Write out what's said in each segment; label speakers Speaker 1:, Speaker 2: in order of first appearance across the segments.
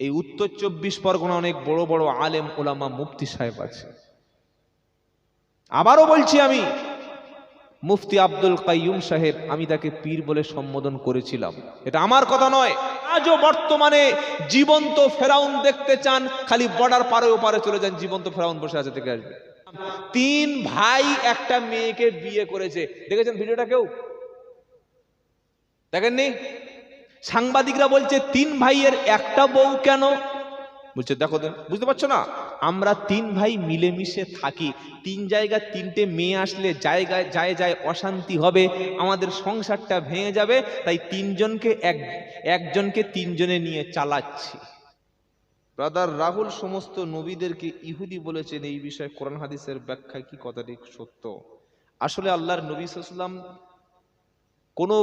Speaker 1: এই উত্তর চব্বিশ পরগনা অনেক বড় বড় আলেম ওলামা মুফতি সাহেব আছে। আবারও বলছি আমি, মুফতি আব্দুল কাইয়ুম সাহেব, আমি তাকে পীর বলে সম্বোধন করেছিলাম। এটা আমার কথা নয়, আজও বর্তমানে জীবন্ত ফেরাউন দেখতে চান, খালি বর্ডার পারে ওপারে চলে যান, জীবন্ত ফেরাউন বসে আছে থেকে আসবে। তিন ভাই একটা মেয়েকে বিয়ে করেছে। দেখেছেন ভিডিওটা কেউ? দেখেননি? সাংবাদিকরা বলছে, তিন ভাইয়ের একটা বউ কেন? বলছে, দেখো বুঝতে পারছ না? আমরা তিন ভাই মিলেমিশে থাকি। তিন জায়গা তিনটে মেয়ে আসলে জায়গায় যায় যায় অশান্তি হবে, আমাদের সংসারটা ভেঙে যাবে, তাই তিনজনকে এক, একজনকে তিনজনে নিয়ে চালাচ্ছি। ব্রাদার রাহুল সমস্ত নবীদেরকে ইহুদি বলেছেন, এই বিষয়ে কোরআন হাদিসের ব্যাখ্যা কি কথাটি সত্য? আসলে আল্লাহর নবী সাল্লাম কোনো,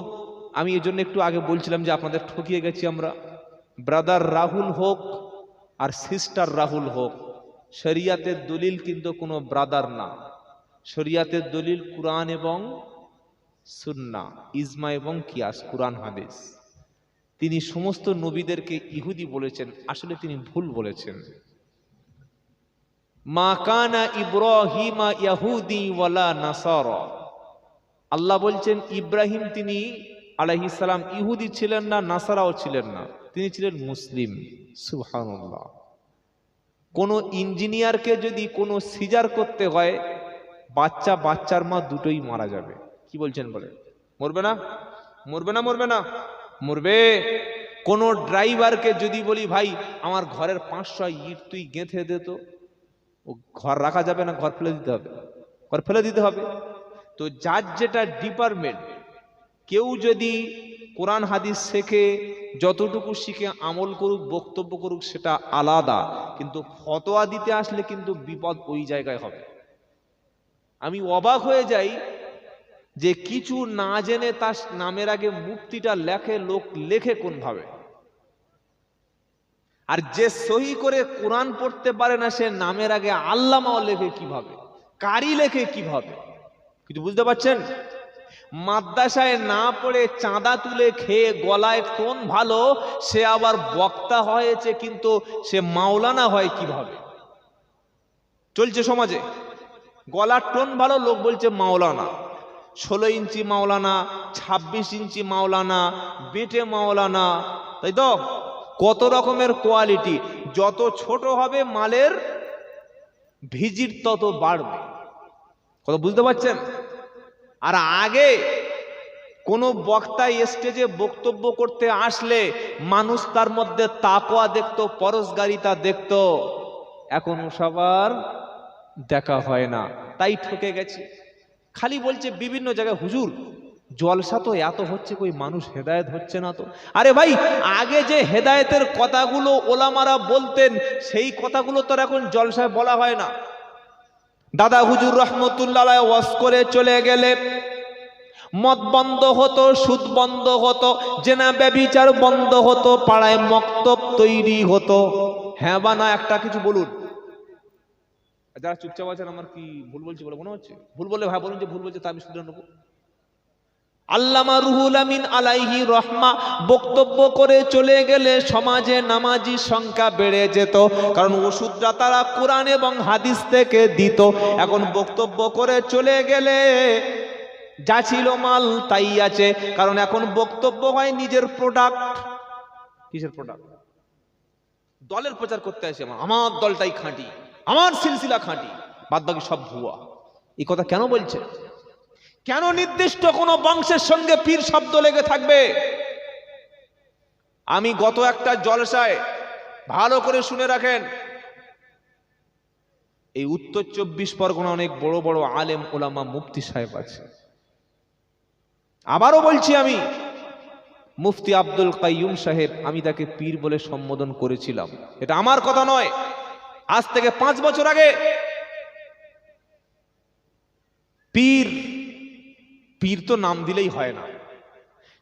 Speaker 1: আমি এই জন্য একটু আগে বলছিলাম যে আপনাদের ঠকিয়ে গেছি আমরা। ব্রাদার রাহুল হোক আর সিস্টার রাহুল হোক, শরিয়াতের দলিল কিন্তু কোনো ব্রাদার না। শরিয়াতের দলিল কুরআন এবং সুন্না ইজমা এবং কিয়াস, কুরআন, হাদিস। তিনি সমস্ত নবীদেরকে ইহুদি বলেছেন, আসলে তিনি ভুল বলেছেন। মা কানা ইব্রাহিমা ইয়াহুদি ওয়ালা নাসারা। আল্লাহ বলছেন, ইব্রাহিম তিনি আলাইহিসালাম ইহুদি ছিলেন না, নাসারাও ছিলেন না। তিনি ছিলেন মুসলিম। সুবহানাল্লাহ। কোন ইঞ্জিনিয়ারকে যদি কোনো সিজার করতে হয়, বাচ্চা বাচ্চার মা দুটোই মারা যাবে। কি বলছেন বলে মরবে না? মরবে না মরবে না? মরবে। কোন ড্রাইভারকে যদি বলি, ভাই, আমার ঘরের পাঁচশো ইট তুই গেঁথে দে তো। ও ঘর রাখা যাবে না, ঘর ফেলে দিতে হবে। ঘর ফেলে দিতে হবে। তো যার যেটা ডিপার্টমেন্ট কেউ যদি কোরআন হাদিস শেখে, যতটুকু শিখে আমল করুক, বক্তব্য করুক, সেটা আলাদা। কিন্তু ফতোয়া দিতে আসলে কিন্তু বিপদ ওই জায়গায় হবে। আমি অবাক হয়ে যাই যে কিছু না জেনে তার নামের আগে মুক্তিটা লেখে, লোক লেখে কোন ভাবে আর যে সহি করে কোরআন পড়তে পারে না, সে নামের আগে আল্লামাও লেখে কীভাবে? কারি লেখে কীভাবে? কিছু বুঝতে পারছেন? মাদ্রাসায় না পড়ে চাঁদা তুলে খেয়ে গলায় কোন ভালো, সে আবার বক্তা হয়েছে কিন্তু সে মাওলানা হয় কীভাবে? চলছে সমাজে। গলার টোন ভালো, লোক বলছে মাওলানা। ষোলো ইঞ্চি মাওলানা, ছাব্বিশ ইঞ্চি মাওলানা, বেটে মাওলানা, তাই তো? কত রকমের কোয়ালিটি। যত ছোট হবে মালের ভিজিট তত বাড়বে। কথা বুঝতে পারছেন? আর আগে কোনো বক্তা স্টেজে বক্তব্য করতে আসলে মানুষ তার মধ্যে তাকোয়া দেখতো, পরশগারিতা দেখতো। এখন সবার দেখা হয় না। তাই ঠকে গেছে। খালি বলছে বিভিন্ন জায়গায়, হুজুর, জলসা তো এত হচ্ছে কই মানুষ হেদায়েত হচ্ছে না তো? আরে ভাই, আগে যে হেদায়েতের কথাগুলো ওলামারা বলতেন, সেই কথাগুলো তো এখন জলসায় বলা হয় না। দাদা হুজুর রহমতুল্লাহ ওয়াস করে চলে গেলে, মদ বন্ধ হতো, সুদ বন্ধ হতো, জেনা ব্যবিচার বন্ধ হতো, পাড়ায় মক্তব তৈরি হতো। হ্যাঁ বা না, একটা কিছু বলুন। যারা চুপচাপ আছেন, আমার কি ভুল বলছি বলে মনে হচ্ছে? ভুল বলে ভাই বলুন যে ভুল বলছে তা আমি শুধু নেব। আল্লামা রুহুল আমিন আলাইহি রহমা বক্তব্য করে চলে গেলে সমাজে নামাজি সংখ্যা বেড়ে যেত, কারণ ওষুধটা তারা কোরআন এবং হাদিস থেকে দিত। এখন বক্তব্য করে চলে গেলে যা ছিল মাল তাই আছে, কারণ এখন বক্তব্য হয় নিজের প্রোডাক্ট কিসের প্রোডাক্ট দলের প্রচার করতে আসে আমার আমার দলটাই খাঁটি, আমার সিলসিলা খাঁটি বাদ বাকি সব ভুয়া। এই কথা কেন বলছে? কেন নির্দিষ্ট কোন বংশের সঙ্গে পীর শব্দ লেগে থাকবে? আমি গত একটা জলসায় ভালো করে শুনে রাখেন, এই উত্তর চব্বিশ পরগনা অনেক বড় বড় আলেম ওলামা মুফতি সাহেব আছে। আবারও বলছি আমি, মুফতি আব্দুল কাইয়ুম সাহেব, আমি তাকে পীর বলে সম্বোধন করেছিলাম। এটা আমার কথা নয়। আজ থেকে পাঁচ বছর আগে পীর পীর তো নাম দিলেই হয় না।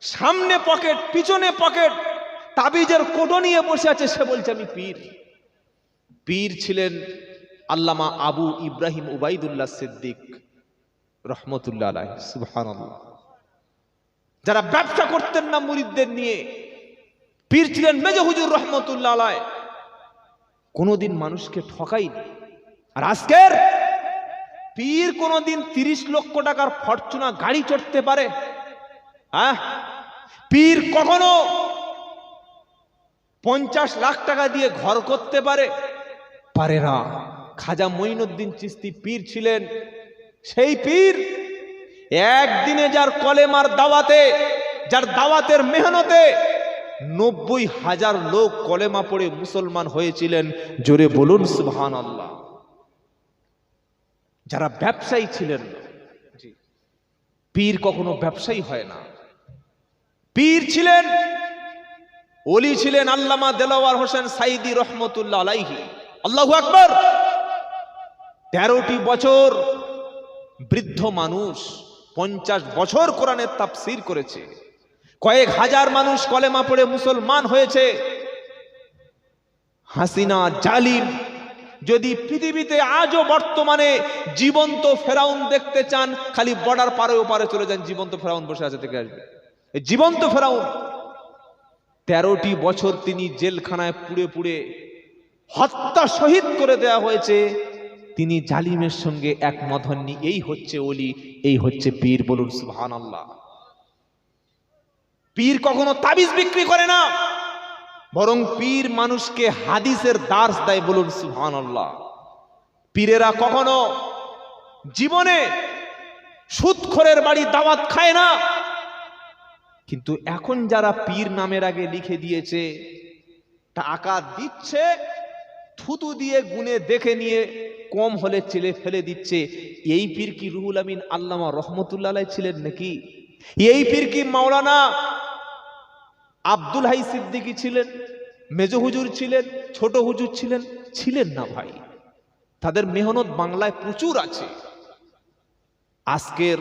Speaker 1: সামনে পকেট, পিছনে পকেট, তাবিজের কোটো নিয়ে বসে আছে, সে বলছে, আমি পীর। পীর ছিলেন আল্লামা আবু ইব্রাহিম উবাইদুল্লাহ সিদ্দিক রহমতুল্লাহ সুবহানাল্লাহ। যারা ব্যবসা করতেন না মুরিদদের নিয়ে, পীর ছিলেন মেজ হুজুর রহমতুল্লাহ কোনোদিন মানুষকে ঠকাইনি আর আজকের পীর কোনোদিন তিরিশ লক্ষ টাকার ফরচুনা গাড়ি চড়তে পারে? হ্যাঁ? পীর কখনো পঞ্চাশ লাখ টাকা দিয়ে ঘর করতে পারে? পারে না। খাজা মঈনুদ্দিন চিস্তি পীর ছিলেন। সেই পীর একদিনে যার কলেমার দাওয়াতে, যার দাওয়াতের মেহনতে নব্বই হাজার লোক কলেমা পড়ে মুসলমান হয়েছিলেন। জোরে বলুন সুবহান আল্লাহ যারা ব্যবসায়ী ছিলেন পীর কখনো ব্যবসায়ী হয় না। পীর ছিলেন ওলি ছিলেন আল্লামা দেলাওয়ার হোসেন সাইদি রহমতুল্লাহ আলাইহি। আল্লাহ আকবর। তেরোটি বছর বৃদ্ধ মানুষ পঞ্চাশ বছর কোরআনের তাফসির করেছে। কয়েক হাজার মানুষ কলেমা পড়ে মুসলমান হয়েছে। হাসিনা জালিম যদি পৃথিবীতে আজও বর্তমানে জীবন্ত ফেরাউন দেখতে চান, খালি বর্ডার পারে ওপারে চলে যান, জীবন্ত ফেরাউন বসে আছে থেকে আসবে। জীবন্ত ফেরাউন, তেরোটি বছর তিনি জেলখানায় পুড়ে পুড়ে হত্যা শহীদ করে দেয়া হয়েছে। তিনি জালিমের সঙ্গে একমত হননি, এই হচ্ছে ওলি, এই হচ্ছে পীর বলুন সুবহান আল্লাহ পীর কখনো তাবিজ বিক্রি করে না। বরং পীর মানুষকে হাদিসের দাস দেয় বলুন সুবহান আল্লাহ পীরেরা কখনো জীবনে সুদখোরের বাড়ি দাওয়াত খায় না। কিন্তু এখন যারা পীর নামের আগে লিখে দিয়েছে, টাকা দিচ্ছে, থুতু দিয়ে গুনে দেখে নিয়ে কম হলে ছেলে ফেলে দিচ্ছে। এই পীর কি রুহুল আমিন আল্লামা রহমতুল্লাহ ছিলেন নাকি? এই পীর কি মাওলানা আব্দুল হাই সিদ্দিকী ছিলেন, মেজ হুজুর ছিলেন, ছোট হুজুর ছিলেন ছিলেন না ভাই। তাদের মেহনত বাংলায় প্রচুর আছে। আজকের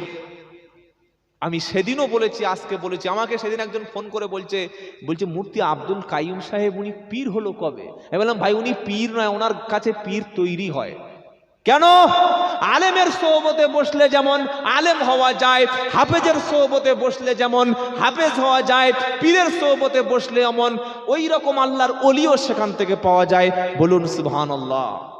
Speaker 1: আমি সেদিনও বলেছি, আজকে বলেছি, আমাকে সেদিন একজন ফোন করে বলছে বলছে, মূর্তি আব্দুল কাইম সাহেব, উনি পীর হলো কবে? আমি বললাম, ভাই, উনি পীর নয় ওনার কাছে পীর তৈরি হয়। কেন? আলেমের সোহবতে বসলে যেমন আলেম হওয়া যায়, হাফেজের সোহবতে বসলে যেমন হাফেজ হওয়া যায়, পীরের সোহবতে বসলে এমন ওই রকম আল্লাহর অলিও সেখান থেকে পাওয়া যায়। বলুন, সুবহানাল্লাহ।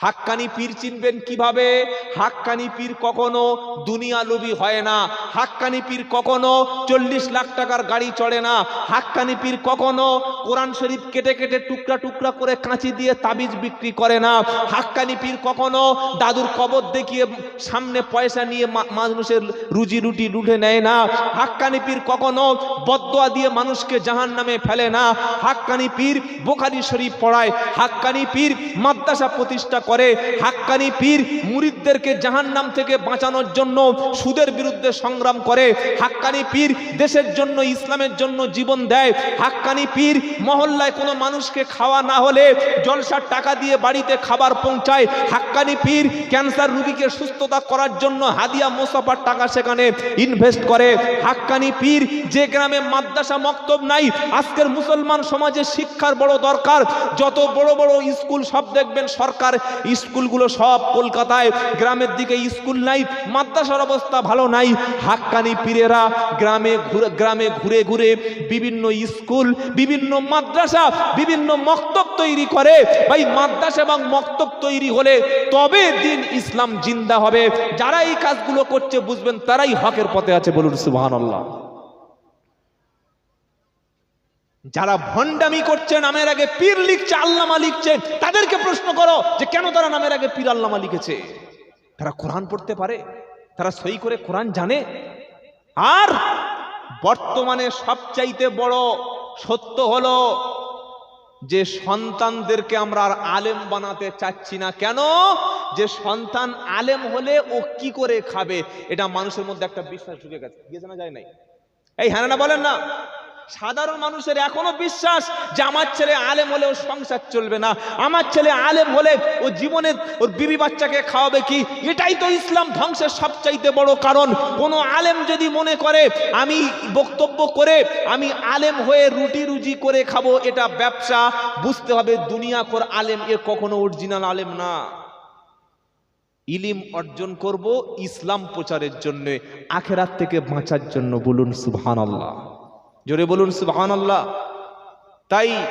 Speaker 1: হাক্কানি পীর চিনবেন কীভাবে? হাক্কানি পীর কখনো দুনিয়া লোভী হয় না। হাক্কানি পীর কখনো চল্লিশ লাখ টাকার গাড়ি চড়ে না। হাক্কানি পীর কখনো কোরআন শরীফ কেটে কেটে টুকরা টুকরা করে কাঁচি দিয়ে তাবিজ বিক্রি করে না। হাক্কানি পীর কখনো দাদুর কবর দেখিয়ে সামনে পয়সা নিয়ে মানুষের রুজি রুটি লুটে নেয় না। হাক্কানি পীর কখনো বদোয়া দিয়ে মানুষকে জাহান নামে ফেলে না। হাক্কানি পীর বোখারি শরীফ পড়ায়। হাক্কানি পীর মাদ্রাসা প্রতিষ্ঠা করে। হাক্কানি পীর মুরিদদেরকে জাহান নাম থেকে বাঁচানোর জন্য সুদের বিরুদ্ধে সংগ্রাম করে। হাক্কানি পীর দেশের জন্য, ইসলামের জন্য জীবন দেয়। হাক্কানি পীর মহল্লায় কোনো মানুষকে খাওয়া না হলে জলসার টাকা দিয়ে বাড়িতে খাবার পৌঁছায়। হাক্কানি পীর, ক্যান্সার রোগীকে সুস্থতা করার জন্য হাদিয়া মোসাফার টাকা সেখানে ইনভেস্ট করে। হাক্কানি পীর, যে গ্রামে মাদ্রাসা মক্তব নাই, আজকের মুসলমান সমাজে শিক্ষার বড় দরকার। যত বড় বড় স্কুল সব দেখবেন সরকার, স্কুলগুলো সব কলকাতায়। গ্রামের দিকে স্কুল নাই, মাদ্রাসার অবস্থা ভালো নাই। হাক্কানি পীরেরা গ্রামে ঘুরে গ্রামে ঘুরে ঘুরে বিভিন্ন স্কুল, বিভিন্ন মাদ্রাসা বিভিন্ন মক্তব তৈরি করে। ভাই, মাদ্রাসা এবং মক্তব তৈরি হলে তবে দিন ইসলাম জিন্দা হবে। যারা এই কাজগুলো করছে, বুঝবেন তারাই হকের পথে আছে বলুন সুবহানাল্লাহ। যারা ভণ্ডামি করছে, নামের আগে পীর লিখছে, আল্লামা লিখছে, তাদেরকে প্রশ্ন করো যে কেন তারা নামের আগে পীর, আল্লামা লিখেছে? তারা কোরআন পড়তে পারে? তারা সই করে কোরআন জানে? আর বর্তমানে সবচাইতে বড় সত্য হলো যে সন্তানদেরকে আমরা আর আলেম বানাতে চাচ্ছি না। কেন? যে সন্তান আলেম হলে ও কি করে খাবে? এটা মানুষের মধ্যে একটা বিশ্বাস ঢুকে গেছে। গিয়ে জানা যায় নাই। এই হ্যাঁ না বলেন না। সাধারণ মানুষের এখনও বিশ্বাস যে আমার ছেলে আলেম হলে ওর সংসার চলবে না। আমার ছেলে আলেম হলে ও জীবনে ওর বিবি বাচ্চাকে খাওয়াবে কি? এটাই তো ইসলাম ধ্বংসের সবচাইতে বড় কারণ। কোনো আলেম যদি মনে করে, আমি বক্তব্য করে, আমি আলেম হয়ে রুটি রুজি করে খাব, এটা ব্যবসা, বুঝতে হবে দুনিয়া কর আলেম এ কখনো অরিজিনাল আলেম না। ইলিম অর্জন করব ইসলাম প্রচারের জন্য, আখেরাত থেকে বাঁচার জন্য বলুন সুবহানাল্লাহ। জোরে বলুন, সুবহানাল্লাহ। তাই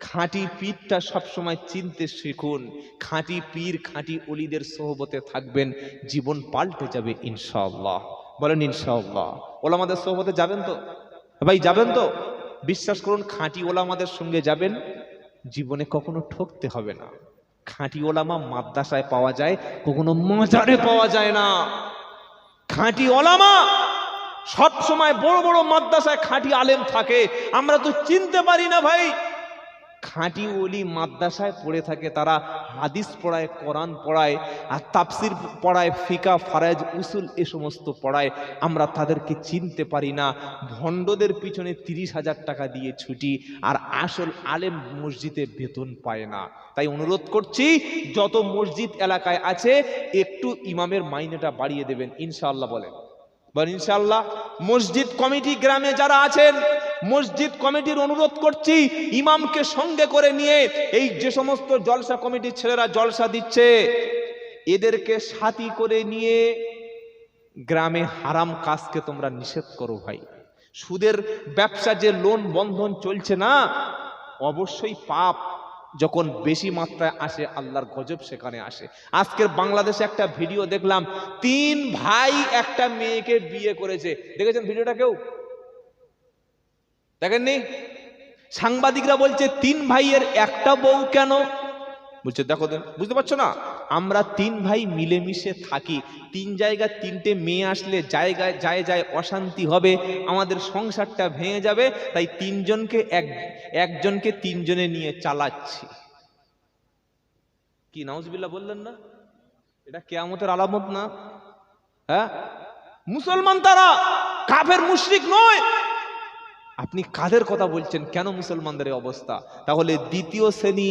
Speaker 1: খাঁটি পীরটা সবসময় চিনতে শিখুন। খাঁটি পীর, খাঁটি অলিদের সোহবতে থাকবেন, জীবন পাল্টে যাবে ইনশাআল্লাহ। বলেন ইনশাআল্লাহ। ওলামাদের সোহবতে যাবেন তো? ভাই, যাবেন তো? বিশ্বাস করুন, খাঁটি ওলামাদের সঙ্গে যাবেন, জীবনে কখনো ঠকতে হবে না। খাঁটি ওলামা মাদ্রাসায় পাওয়া যায়, কখনো মাজারে পাওয়া যায় না। খাঁটি ওলামা সব সময় বড় বড় মাদ্রাসায় খাঁটি আলেম থাকে। আমরা তো চিনতে পারি না ভাই। খাঁটি ওলি মাদ্রাসায় পড়ে থাকে, তারা হাদিস পড়ায়, কোরআন পড়ায়, আর তাফসির পড়ায়, ফিকা ফারাজ উসুল এ সমস্ত পড়ায়। আমরা তাদেরকে চিনতে পারি না। ভণ্ডদের পিছনে তিরিশ হাজার টাকা দিয়ে ছুটি, আর আসল আলেম মসজিদে বেতন পায় না। তাই অনুরোধ করছি, যত মসজিদ এলাকায় আছে, একটু ইমামের মাইনেটা বাড়িয়ে দেবেন, ইনশাআল্লাহ বলেন। বলেন ইনশাআল্লাহ মসজিদ কমিটি গ্রামে যারা আছেন, মসজিদ কমিটির অনুরোধ করছি ইমামকে সঙ্গে করে নিয়ে এই যে সমস্ত জলসা কমিটির ছেলেরা জলসা দিচ্ছে, এদেরকে সাথী করে নিয়ে গ্রামে হারাম কাজকে তোমরা নিষেধ করো ভাই। সুদের ব্যবসা যে লোন বন্ধন চলছে না, অবশ্যই পাপ। যখন বেশি মাত্রায় আসে, আল্লাহর গজব সেখানে আসে। আজকের বাংলাদেশে একটা ভিডিও দেখলাম, তিন ভাই একটা মেয়েকে বিয়ে করেছে। দেখেছেন ভিডিওটা কেউ? দেখেননি? সাংবাদিকরা বলছে, তিন ভাইয়ের একটা বউ কেন? বলছে, দেখো বুঝতে পারছ না? আমরা তিন ভাই মিলেমিশে থাকি। তিন জায়গায় তিনটে মেয়ে আসলে জায়গায়, যায় যায় অশান্তি হবে, আমাদের সংসারটা ভেঙে যাবে, তাই তিনজনকে এক, একজনকে তিনজনে নিয়ে চালাচ্ছি। কি, নাউজবিল্লাহ বললেন না? এটা কেয়ামতের আলামত না? হ্যাঁ? মুসলমান তারা কাফের মুশরিক নয়। আপনি কাদের কথা বলছেন? কেন মুসলমানদের অবস্থা? তাহলে দ্বিতীয় শ্রেণি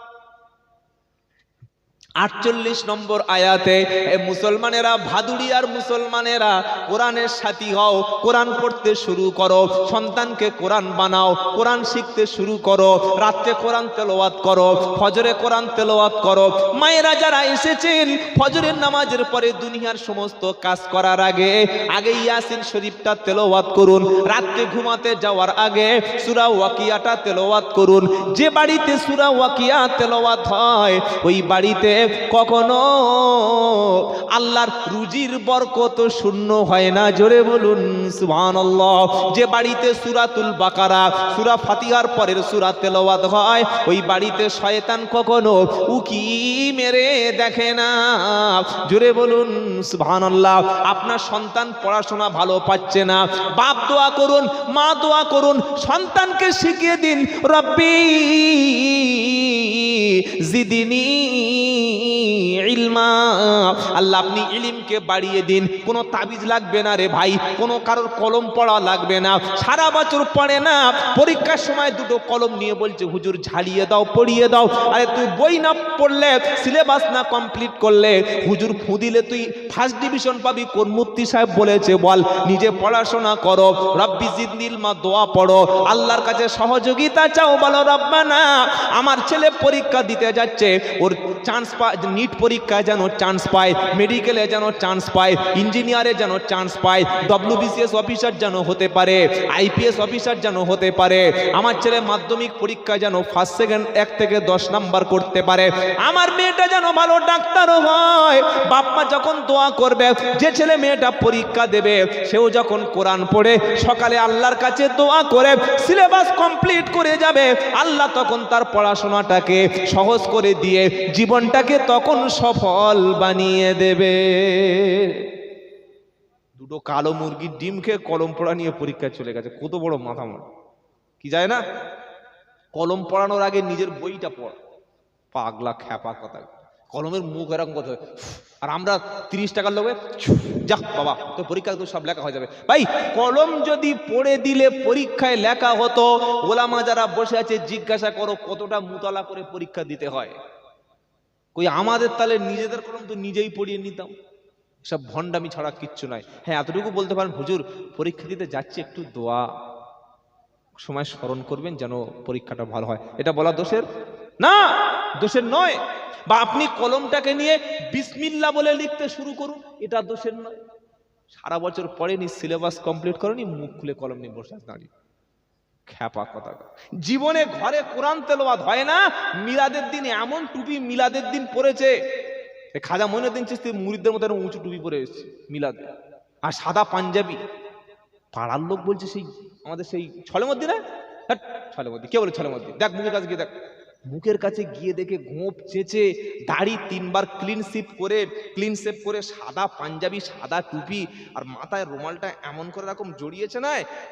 Speaker 1: আটচল্লিশ নম্বর আয়াতে মুসলমানেরা ভাদুড়িয়ার মুসলমানেরা, কোরআনের সাথী হও, কোরআন পড়তে শুরু করো, সন্তানকে কোরআন বানাও, কোরআন শিখতে শুরু করো, রাত্রে কোরআন তেলাওয়াত করো, ফজরে কোরআন তেলাওয়াত করো। মায়েরা যারা এসেছেন, ফজরের নামাজের পরে দুনিয়ার সমস্ত কাজ করার আগে আগে ইয়াসিন শরীফটা তেলাওয়াত করুন, রাত্রে ঘুমাতে যাওয়ার আগে সুরা ওয়াকিয়াটা তেলাওয়াত করুন। যে বাড়িতে সুরা ওয়াকিয়া তেলাওয়াত হয়, ওই বাড়িতে কখনো আল্লাহর রুজির বরকত শূন্য হয় না। জোরে বলুন, সুবহানাল্লাহ। যে বাড়িতে সুরাতুল বাকারা, সুরা ফাতিহার পরের সুরা তেলাওয়াত হয়, ওই বাড়িতে শয়তান কখনো উকি মেরে দেখে না। জোরে বলুন, সুবহানাল্লাহ। আপনার সন্তান পড়াশোনা ভালো পাচ্ছে না। বাপ দোয়া করুন, মা দোয়া করুন, সন্তানকে শিখিয়ে দিন, রব্বি। জিদিনী ইলমা আল্লাহ, আপনি ইলিমকে বাড়িয়ে দিন। কোনো তাবিজ লাগবে না রে ভাই, কোনো কারোর কলম পড়া লাগবে না। সারা বছর পড়ে না, পরীক্ষার সময় দুটো কলম নিয়ে বলছে, হুজুর, ঝালিয়ে দাও, পড়িয়ে দাও। আরে, তুই বই না পড়লে সিলেবাস না কমপ্লিট করলে, হুজুর ফু দিলে তুই ফার্স্ট ডিভিশন পাবি, কোন মুফতি সাহেব বলেছে, বল, নিজে পড়াশোনা করো, রব্বি জিদ্দিল মা দোয়া পড়ো, আল্লাহর কাছে সহযোগিতা চাও। বলো, রব্বানা, আমার ছেলে পরীক্ষা দিতে যাচ্ছে, ওর চান্স পা নিট পরীক্ষায় যেন চান্স পায় মেডিকেলে যেন চান্স পায় ইঞ্জিনিয়ারে যেন চান্স পায় ডব্লিউবিসিএস অফিসার যেন হতে পারে আইপিএস অফিসার যেন হতে পারে, আমার ছেলে মাধ্যমিক পরীক্ষা যেন ফার্স্ট সেকেন্ড এক থেকে দশ নাম্বার করতে পারে, আমার মেয়েটা যেন ভালো ডাক্তারও হয় বাপ্পা যখন দোয়া করবে, যে ছেলে মেয়েটা পরীক্ষা দেবে, সেও যখন কোরআন পড়ে, সকালে আল্লাহর কাছে দোয়া করে সিলেবাস কমপ্লিট করে যাবে, আল্লাহ তখন তার পড়াশোনাটাকে সহজ করে দিয়ে, জীবনটাকে তখন সফল বানিয়ে দেবে। দুটো কালো মুরগির ডিম খেয়ে কলম পড়া নিয়ে পরীক্ষায় চলে গেছে। কত বড় মাথা মার। কি যায় না? কলম পড়ানোর আগে নিজের বইটা পড়। পাগলা খ্যাপা কথা। কলমের মুখ এরকম কথা। আর আমরা তিরিশ টাকার লোকে যা, বাবা তো পরীক্ষা তো সব লেখা হয়ে যাবে। ভাই, কলম যদি পড়ে দিলে পরীক্ষায় লেখা হতো, ওলামা যারা বসে আছে, জিজ্ঞাসা করো কতটা মুতলা করে পরীক্ষা দিতে হয়। কই আমাদের তাহলে নিজেদের কলম তো নিজেই পড়িয়ে নিতাম। সব ভণ্ডামি ছাড়া কিচ্ছু নয় হ্যাঁ এতটুকু বলতে পারেন, হুজুর, পরীক্ষা দিতে যাচ্ছি, একটু দোয়া সময় স্মরণ করবেন যেন পরীক্ষাটা ভালো হয়। এটা বলা দোষের? না, দোষের নয়। বা আপনি কলমটাকে নিয়ে বিসমিল্লা বলে লিখতে শুরু করুন, এটা দোষের নয়। সারা বছর পরে পড়েনি, সিলেবাস কমপ্লিট করেনি, মুখ খুলে কলম নিয়ে বসে দাঁড়িয়ে। খ্যাপা কথা জীবনে ঘরে কোরআন তেলবাদ হয় না, মিলাদের দিন এমন টুপি মিলাদের দিন পরেছে। খাজা মইনুদ্দিন চিস্তি মুরিদদের মতো উঁচু টুপি পরে এসেছে মিলাদে। আর সাদা পাঞ্জাবি। পাড়ার লোক বলছে সেই, আমাদের সেই ছলে মধ্যে মধ্যে কে বলে ছলে মধ্যে দেখ মুখের কাছে গিয়ে দেখ। মুখের কাছে গিয়ে দেখে গোপ চেঁচে দাড়ি তিনবার ক্লিন শিপ করে ক্লিন শেপ করে সাদা পাঞ্জাবি, সাদা টুপি আর মাথায় রুমালটা এমন করে রকম জড়িয়েছে না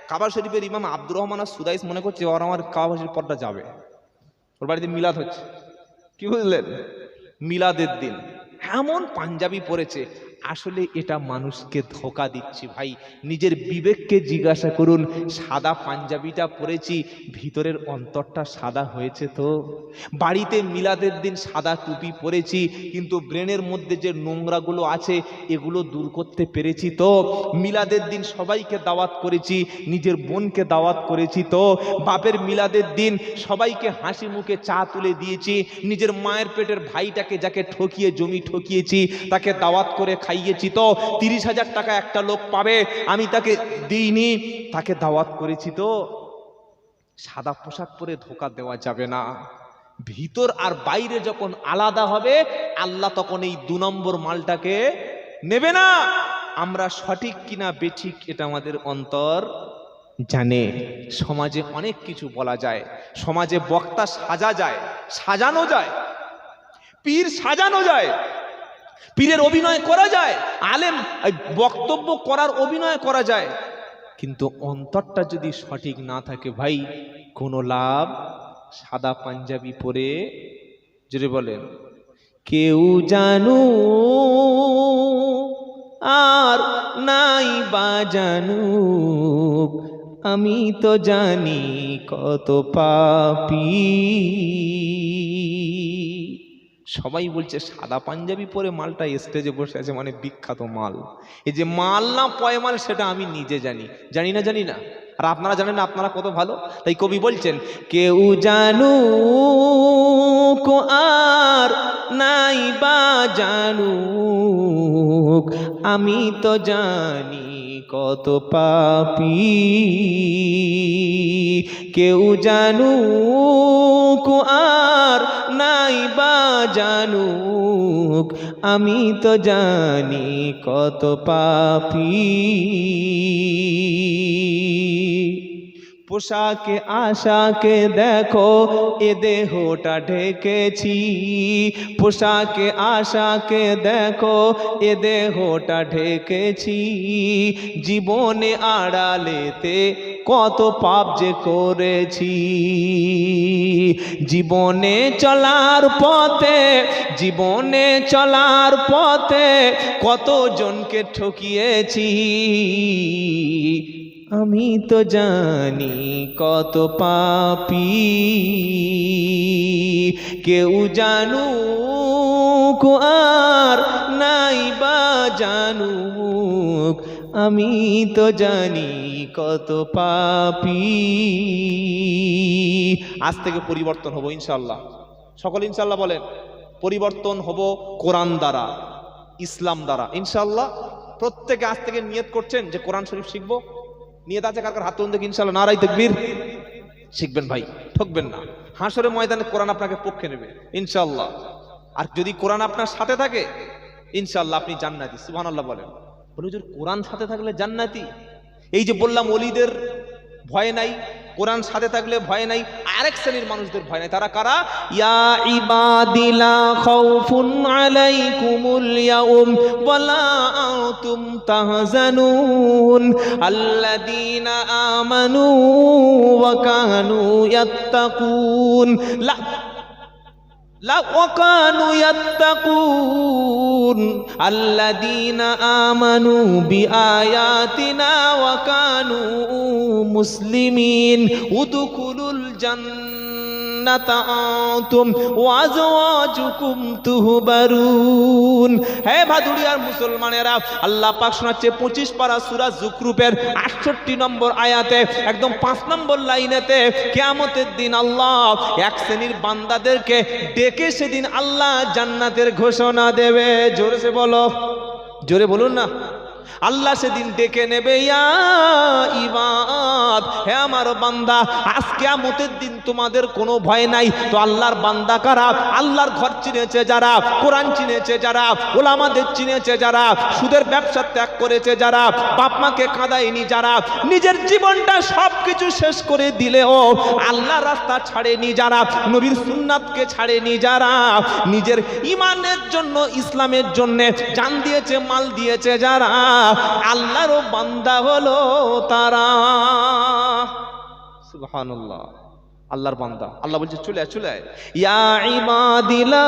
Speaker 1: কাবা শরীফের ইমাম আব্দুর রহমান আর সুদাইস মনে করছে ওর আমার কাবা শরীফ পরটা যাবে। ওর বাড়িতে মিলাদ হচ্ছে। কি বুঝলেন? মিলাদের দিন। এমন পাঞ্জাবি পরেছে। আসলে এটা মানুষকে ধোকা দিচ্ছি, ভাই। নিজের বিবেককে জিজ্ঞাসা করুন, সাদা পাঞ্জাবিটা পরেছি, ভিতরের অন্তরটা সাদা হয়েছে তো? বাড়িতে মিলাদের দিন সাদা টুপি পরেছি, কিন্তু ব্রেনের মধ্যে যে নোংরাগুলো আছে, এগুলো দূর করতে পেরেছি তো? মিলাদের দিন সবাইকে দাওয়াত করেছি, নিজের বোনকে দাওয়াত করেছি তো? বাপের মিলাদের দিন সবাইকে হাসি মুখে চা তুলে দিয়েছি, নিজের মায়ের পেটের ভাইটাকে যাকে ঠকিয়ে, জমি ঠকিয়েছি, তাকে দাওয়াত করে খাইয়েছি তো, তিরিশ হাজার টাকা একটা লোক পাবে, আমি তাকে দিইনি, তাকে দাওয়াত করেছি তো। সাদা পোশাক পরে ধোকা দেওয়া যাবে না। ভিতর আর বাইরে যখন আলাদা হবে, আল্লাহ তখন এই দু নম্বর মালটাকে নেবে না। আমরা সঠিক কিনা বেঠিক এটা আমাদের অন্তর জানে। সমাজে অনেক কিছু বলা যায়। সমাজে বক্তা সাজা যায়, সাজানো যায়, পীর সাজানো যায়। পীরের অভিনয় করা যায়, আলেম বক্তব্য করার অভিনয় করা যায়। কিন্তু অন্তরটা যদি সঠিক না থাকে, ভাই, কোনো লাভ? সাদা পাঞ্জাবি পরে যদি বলেন, কেউ জানু আর নাই বা জানুক, আমি তো জানি কত পাপি। সবাই বলছে, সাদা পাঞ্জাবি পরে মালটা স্টেজে বসে আছে মানে বিখ্যাত মাল। এই যে মাল না পয় মাল, সেটা আমি নিজে জানি। জানি না জানি না। আর আপনারা জানেন না, আপনারা কত ভালো? তাই কবি বলছেন, কেউ জানু আর নাই বা জানুক, আমি তো জানি কত পাপি। কেউ জানুক আর নাই বা জানুক, আমি তো জানি কত পাপি। পোশাকে, আশাকে দেখো, এ দেহটা ঢেকেছি। পোশাকে, আশাকে দেখো, এ দেহটা ঢেকেছি। জীবনে আড়ালেতে কত পাপ যে করেছি। জীবনে চলার পথে, জীবনে চলার পথে কতজনকে ঠকিয়েছি। আমি তো জানি কত পাপি। কেউ জানুক আর নাই বা জানুক, আমি তো জানি কত পাপি। আজ থেকে পরিবর্তন হব ইনশাল্লাহ সকল ইনশাল্লাহ বলেন, পরিবর্তন হব কোরআন দ্বারা, ইসলাম দ্বারা। ইনশাল্লাহ প্রত্যেকে আজ থেকে নিয়ত করছেন যে কোরআন শরীফ শিখব। নিয়ত আছে কার হাত তুলুন দেখি ইনশাল্লাহ নারাই দেখবির শিখবেন ভাই, ঠকবেন না। হাসরের ময়দানে কোরআন আপনাকে পক্ষে নেবে ইনশাল্লাহ আর যদি কোরআন আপনার সাথে থাকে ইনশাল্লাহ আপনি জান্নাতি, সুবহানাল্লাহ বলেন। বলে হুজুর, কোরআন সাথে থাকলে জান্নাতি? এই যে বললাম অলিদের ভয় নাই, কোরআন সাথে থাকলে ভয় নাই, আরেক শ্রেণির মানুষদের ভয় নাই। তারা কারা? ইয়া ইবাদিলা খাউফুন আলাইকুমুল ইয়াউম ওয়ালা আনতুম তাহজানুন। আল্লাযীনা আমানু ওয়া কানু ইয়াত্তাকুন। লা وكانوا يتقون الذين آمنوا بآياتنا وكانوا مسلمين ادخلوا الجنة জান্নাতা আনতুম ওয়া আজওয়াজুকুম তুহবারুন। হে ভাদুরিয়ার মুসলমানেরা, আল্লাহ পাক শোনাচ্ছে 25 পারা সূরা জুকরুপের 68 নম্বর আয়াতে, একদম 5 নম্বর লাইনেতে, কিয়ামতের দিন আল্লাহ এক শ্রেণির বান্দাদেরকে ডেকে সেদিন আল্লাহ জান্নাতের ঘোষণা দেবে। জোরে সে বলো। জোরে বলুন না। আল্লাহ সেদিন ডেকে নেবে ইবাদ, হে আমার বান্দা আজকে আমতের দিন তোমাদের কোনো ভয় নাই। তো আল্লাহর বান্দা কারা? আল্লাহর ঘর চিনেছে যারা, কোরআন চিনেছে যারা, ওলামাদের চিনেছে যারা, সুদের ব্যবসা ত্যাগ করেছে যারা, বাপ মাকে কাঁদায়নি যারা, নিজের জীবনটা সব কিছু শেষ করে দিলেও আল্লাহ রাস্তা ছাড়েনি যারা, নবীর সুন্নাতকে ছাড়েনি যারা, নিজের ইমানের জন্য, ইসলামের জন্যে, জান দিয়েছে, মাল দিয়েছে যারা আল্লাহরও বান্দা হলো তারা। সুবহানাল্লাহ। আল্লাহর বান্দা। আল্লাহ বলছে, চলে চলে ইয়া ইবাদিলা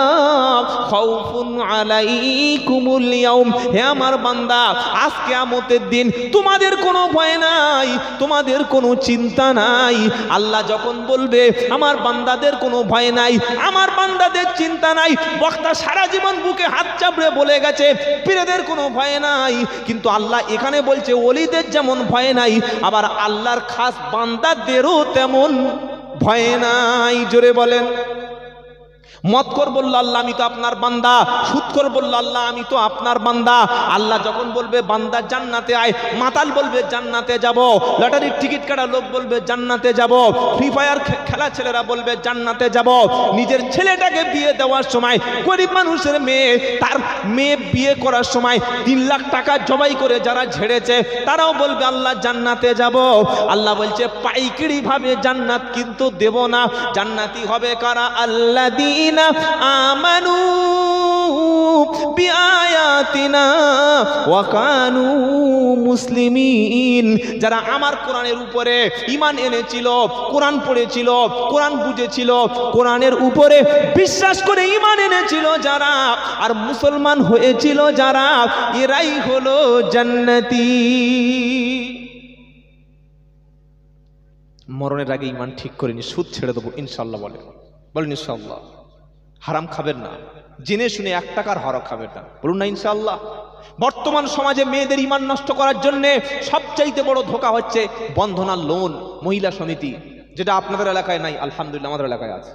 Speaker 1: খাউফুন আলাইকুমুল ইয়াউম। হে আমার বান্দা, আজ কিয়ামতের দিন তোমাদের কোনো ভয় নাই, তোমাদের কোনো চিন্তা নাই। আল্লাহ যখন বলবে, আমার বান্দাদের কোনো ভয় নাই, আমার বান্দাদের চিন্তা নাই, বক্তা সারা জীবন বুকে হাত চাপড়ে বলে গেছে, পীরেদের কোনো ভয় নাই। কিন্তু আল্লাহ এখানে বলছে, ওলিদের যেমন ভয় নাই, আবার আল্লাহর খাস বান্দাদেরও তেমন ভয় নাই জোরে বলেন। মতকর বলল, আল্লাহ, আমি তো আপনার বান্দা। সুৎকর বলল, আল্লাহ, আমি তো আপনার বান্দা। আল্লাহ যখন বলবে, বান্দা জান্নাতে আয়। মাতাল বলবে, জান্নাতে যাব। লটারির টিকিট কাটা লোক বলবে, জান্নাতে যাব। ফ্রি ফায়ার খেলা ছেলেরা বলবে, জান্নাতে যাব। নিজের ছেলেটাকে বিয়ে দেওয়ার সময়, গরিব মানুষের মেয়ে, তার মেয়ে বিয়ে করার সময় তিন লাখ টাকা জবাই করে যারা ঝেড়েছে, তারাও বলবে, আল্লাহ, জান্নাতে যাব। আল্লাহ বলছে পাইকারি ভাবে জান্নাত কিন্তু দেব না। জান্নাতি হবে কারা? আল্লাহ দিন মুসলিমিন। যারা আমার কোরআনের উপরে ঈমান এনেছিল, কোরআন পড়েছিল, কোরআন বুঝেছিল, কোরআনের উপরে বিশ্বাস করে ঈমান এনেছিল যারা, আর মুসলমান হয়েছিল যারা, এরাই হলো জান্নাতি। মরণের আগে ইমান ঠিক করে নি সুদ ছেড়ে দেবো, ইনশাল্লাহ বলে। বলেন ইনশাল্লাহ। হারাম খাবেন না। জেনে শুনে এক টাকার হরক খাবেন না। বলুন না ইনশাল্লাহ বর্তমান সমাজে মেয়েদের ইমান নষ্ট করার জন্য সবচাইতে বড় ধোকা হচ্ছে বন্ধনা লোন, মহিলা সমিতি, যেটা আপনাদের এলাকায় নাই, আলহামদুলিল্লাহ আমাদের এলাকায় আছে।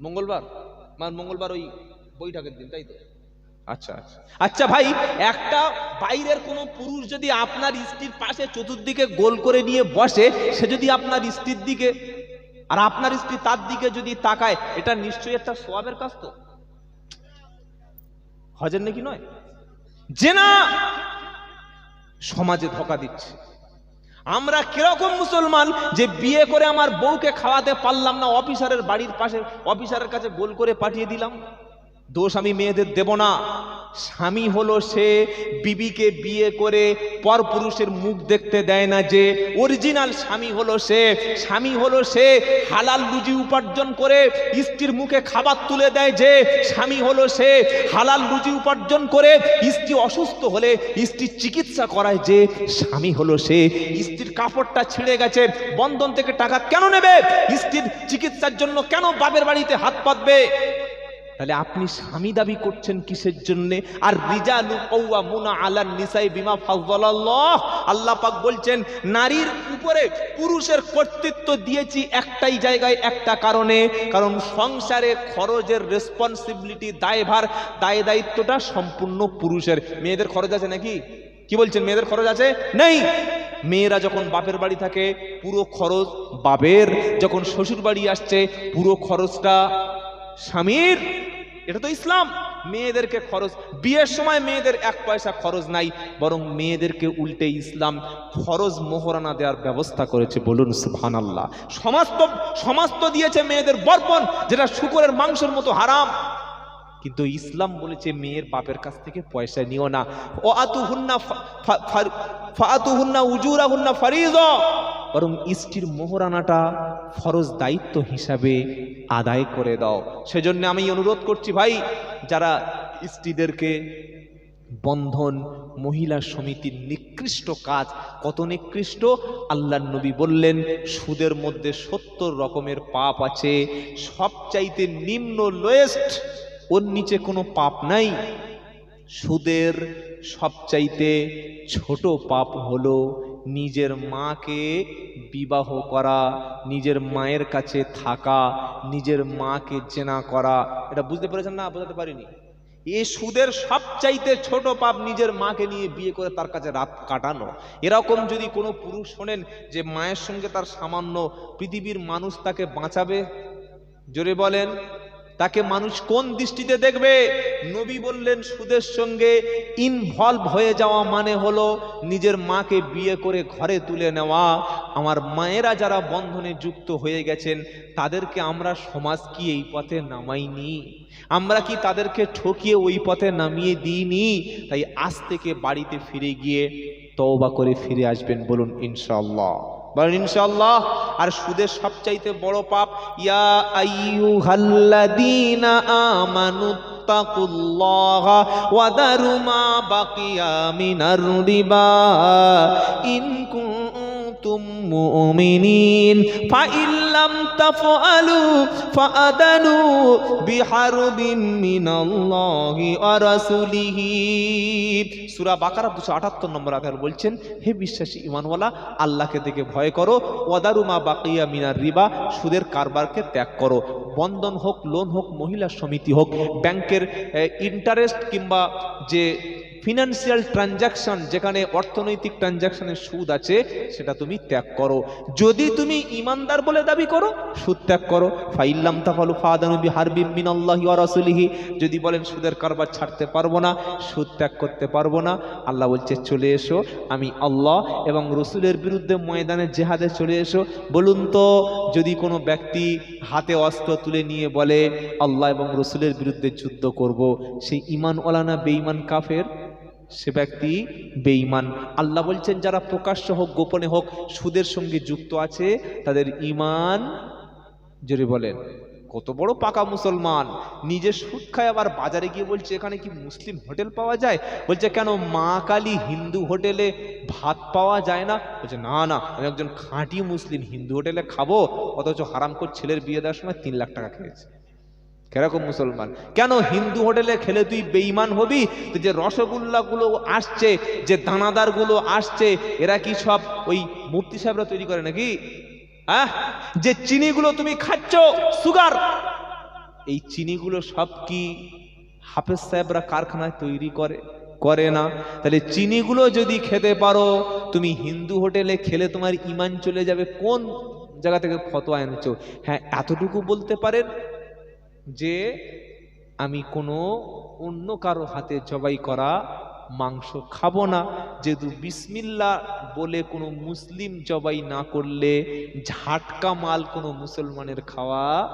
Speaker 1: মঙ্গলবার? মানে মঙ্গলবার ওই বৈঠকের দিন, তাই তো? আচ্ছা আচ্ছা। আচ্ছা ভাই, একটা বাইরের কোনো পুরুষ যদি আপনার স্ত্রীর পাশে চতুর্দিকে গোল করে নিয়ে বসে, সে যদি আপনার স্ত্রীর দিকে আর আপনার স্ত্রী তার দিকে যদি তাকায়, এটা নিশ্চয়ই একটা সোয়াবের কাজ তো। হজের নাকি নয়? যে না সমাজে ধোকা দিচ্ছে। আমরা কীরকম মুসলমান যে বিয়ে করে আমার বউকে খাওয়াতে পারলাম না, অফিসারের বাড়ির পাশে, অফিসারের কাছে গোল করে পাঠিয়ে দিলাম? দোষ আমি মেয়েদের দেব না। স্বামী হলো সে বিবিকে বিয়ে করে পর পুরুষের মুখ দেখতে দেয় না যে অরিজিনাল স্বামী হলো সে। স্বামী হলো সে হালাল রুজি উপার্জন করে স্ত্রীর মুখে খাবার তুলে দেয় যে স্বামী হলো সে হালাল রুজি উপার্জন করে স্ত্রী অসুস্থ হলে স্ত্রীর চিকিৎসা করায় যে স্বামী হলো সে। স্ত্রীর কাপড়টা ছিঁড়ে গেছে, বন্ধন থেকে টাকা কেন নেবে? স্ত্রীর চিকিৎসার জন্য কেন বাপের বাড়িতে হাত পাতবে? তাহলে আপনি স্বামী দাবি করছেন কিসের জন্য? আর রিজালু কওয়ামুনা আলার নিসাই বিমা ফাযলাল্লাহ আল্লাহ পাক বলছেন, নারীর উপরে পুরুষের কর্তৃত্ব দিয়েছি একটাই জায়গায়, একটা কারণে। কারণ সংসারে খরচের রেসপন্সিবিলিটি দায়ভার, দায় দায়িত্বটা সম্পূর্ণ পুরুষের। মেয়েদের খরচ আছে নাকি? কি বলছেন, মেয়েদের খরচ আছে? নেই। মেয়েরা যখন বাপের বাড়ি থাকে, পুরো খরচ বাপের। যখন শ্বশুর বাড়ি আসছে, পুরো খরচটা স্বামীর। এটা তো ইসলাম। মেয়েদেরকে খরচ, বিয়ের সময় মেয়েদের এক পয়সা খরচ নাই, বরং মেয়েদেরকে উল্টে ইসলাম খরচ মোহরানা দেওয়ার ব্যবস্থা করেছে, বলুন সুবহানাল্লাহ। সমাজ তো সমাজ তো দিয়েছে মেয়েদের বর্পণ, যেটা শুকরের মাংসের মতো হারাম। কিন্তু ইসলাম বলেছে মেয়ের বাপের কাছ থেকে পয়সা নিও না। ও আতু হুন্না ফাতু হুন্না উজুরা হুন্না ফারিজ। বরং স্ত্রীর মোহরানাটা ফরজ দায়িত্ব হিসাবে আদায় করে দাও। সেজন্য আমি অনুরোধ করছি ভাই, যারা স্ত্রীদেরকে বন্ধন, মহিলা সমিতির নিকৃষ্ট কাজ, কত নিকৃষ্ট? আল্লাহ নবী বললেন, সুদের মধ্যে সত্তর রকমের পাপ আছে, সবচাইতে নিম্ন লোয়েস্ট ওর নিচে কোনো পাপ নাই। সুদের সবচাইতে ছোট পাপ হলো নিজের মাকে বিবাহ করা, নিজের মায়ের কাছে থাকা, নিজের মাকে চেনা করা। এটা বুঝতে পেরেছেন না? বোঝাতে পারিনি। এ সুদের সবচাইতে ছোট পাপ নিজের মাকে নিয়ে বিয়ে করে তার কাছে রাত কাটানো। এরকম যদি কোনো পুরুষ শোনেন যে মায়ের সঙ্গে তার সামান্য পৃথিবীর মানুষ তাকে বাঁচাবে? জোরে বলেন। তাকে মানুষ কোন দৃষ্টিতে দেখবে? নবী বললেন, সুদের সঙ্গে ইনভলভ হয়ে যাওয়া মানে হলো নিজের মাকে বিয়ে করে ঘরে তুলে নেওয়া। আমার মায়েরা যারা বন্ধনে যুক্ত হয়ে গেছেন, তাদেরকে আমরা সমাজ কি এই পথে নামাইনি? আমরা কি তাদেরকে ঠকিয়ে ওই পথে নামিয়ে দিইনি? তাই আজ থেকে বাড়িতে ফিরে গিয়ে তওবা করে ফিরে আসবেন বলুন ইনশাআল্লাহ। বলেন ইনশাল্লাহ আর সুদের সবচাইতে বড় পাপ, ইয়া আইয়ুহাল্লাযীনা আমানু তাকুল্লাহ ওয়াদারুমা বাকিয়া মিনার রিবা, ইন কুনতুম মুমিনিন ফাইন লাম তাফআলু ফাআদানু বিহারবিন মিনাল্লাহি ওয়া রাসূলিহি সূরা বাকারা 278 নম্বর আয়াত বলছেন, হে বিশ্বাসী ঈমানওয়ালা, আল্লাহকে দেখে ভয় করো। ওয়াদারু মা বাকিয়া মিনার রিবা, সুদের কারবারকে ত্যাগ করো। বন্ধন হোক, লোন হোক, মহিলা সমিতি হোক, ব্যাংকের ইন্টারেস্ট কিংবা যে ফিনান্সিয়াল ট্রানজাকশন যেখানে অর্থনৈতিক ট্রানজাকশনের সুদ আছে, সেটা তুমি ত্যাগ করো। যদি তুমি ইমানদার বলে দাবি করো, সুদ ত্যাগ করো। ফাইল্লাম তাফালু ফাদানুবি হারবিম মিনাল্লাহি ওয়া রাসূলিহি। যদি বলেন সুদের কারবার ছাড়তে পারব না, সুদ ত্যাগ করতে পারব না, আল্লাহ বলছে, চলে এসো, আমি আল্লাহ এবং রসুলের বিরুদ্ধে ময়দানে জেহাদে চলে এসো। বলুন তো, যদি কোনো ব্যক্তি হাতে অস্ত্র তুলে নিয়ে বলে, আল্লাহ এবং রসুলের বিরুদ্ধে যুদ্ধ করব, সেই ইমান ওলানা বেঈমান কাফের? সে ব্যক্তি বেঈমান। আল্লাহ বলছেন, যারা প্রকাশ্য হোক, গোপনে হোক, সুদের সঙ্গে যুক্ত আছে, তাদের ইমান জোরে বলেন, কত বড় পাকা মুসলমান। নিজে সুদ খায়, আবার বাজারে গিয়ে বলছে, এখানে কি মুসলিম হোটেল পাওয়া যায়? বলছে, কেন মা কালী হিন্দু হোটেলে ভাত পাওয়া যায় না? বলছে, না না, আমি একজন খাঁটি মুসলিম হিন্দু হোটেলে খাব, অথচ হারাম করে ছেলের বিয়ে দেওয়ার সময় তিন লাখ টাকা খেয়েছে। কেরকম মুসলমান? কেন হিন্দু হোটেলে খেলে তুই বেইমান হবি? যে রসগোল্লা গুলো আসছে, যে দানাদারগুলো আসছে, এরা কি সব ওই মূর্তি সাহেবরা তৈরি করে নাকি? আহ? যে চিনিগুলো তুমি খাচ্ছ, সুগার! এই চিনিগুলো সব কি হাফেজ সাহেবরা কারখানায় তৈরি করে করে না? তাহলে চিনিগুলো যদি খেতে পারো, তুমি হিন্দু হোটেলে খেলে তোমার ইমান চলে যাবে। কোন জায়গা থেকে ফতোয়া এনেছো? হ্যাঁ এতটুকু বলতে পারেন যে আমি কোনো অন্য কারও হাতে জবাই করা মাংস খাব না। যেহেতু বিসমিল্লা বলে কোনো মুসলিম জবাই না করলে ঝাটকা মাল কোনো মুসলমানের খাওয়া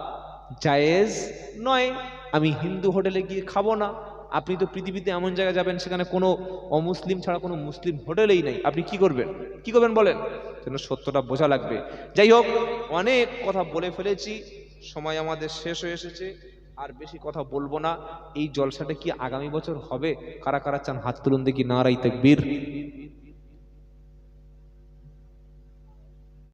Speaker 1: জায়েজ নয়। আমি হিন্দু হোটেলে গিয়ে খাব না। আপনি তো পৃথিবীতে এমন জায়গায় যাবেন সেখানে কোনো অমুসলিম ছাড়া কোনো মুসলিম হোটেলেই নেই। আপনি কি করবেন? কি করবেন বলেন? যেন সত্যটা বোঝা লাগবে। যাই হোক, অনেক কথা বলে ফেলেছি। সময় আমাদের শেষ হয়ে এসেছে। আর বেশি কথা বলব না। এই জলসাটা কি আগামী বছর হবে? কারা কারা চান হাত তুলুন দেখি, নারাই তাকবীর।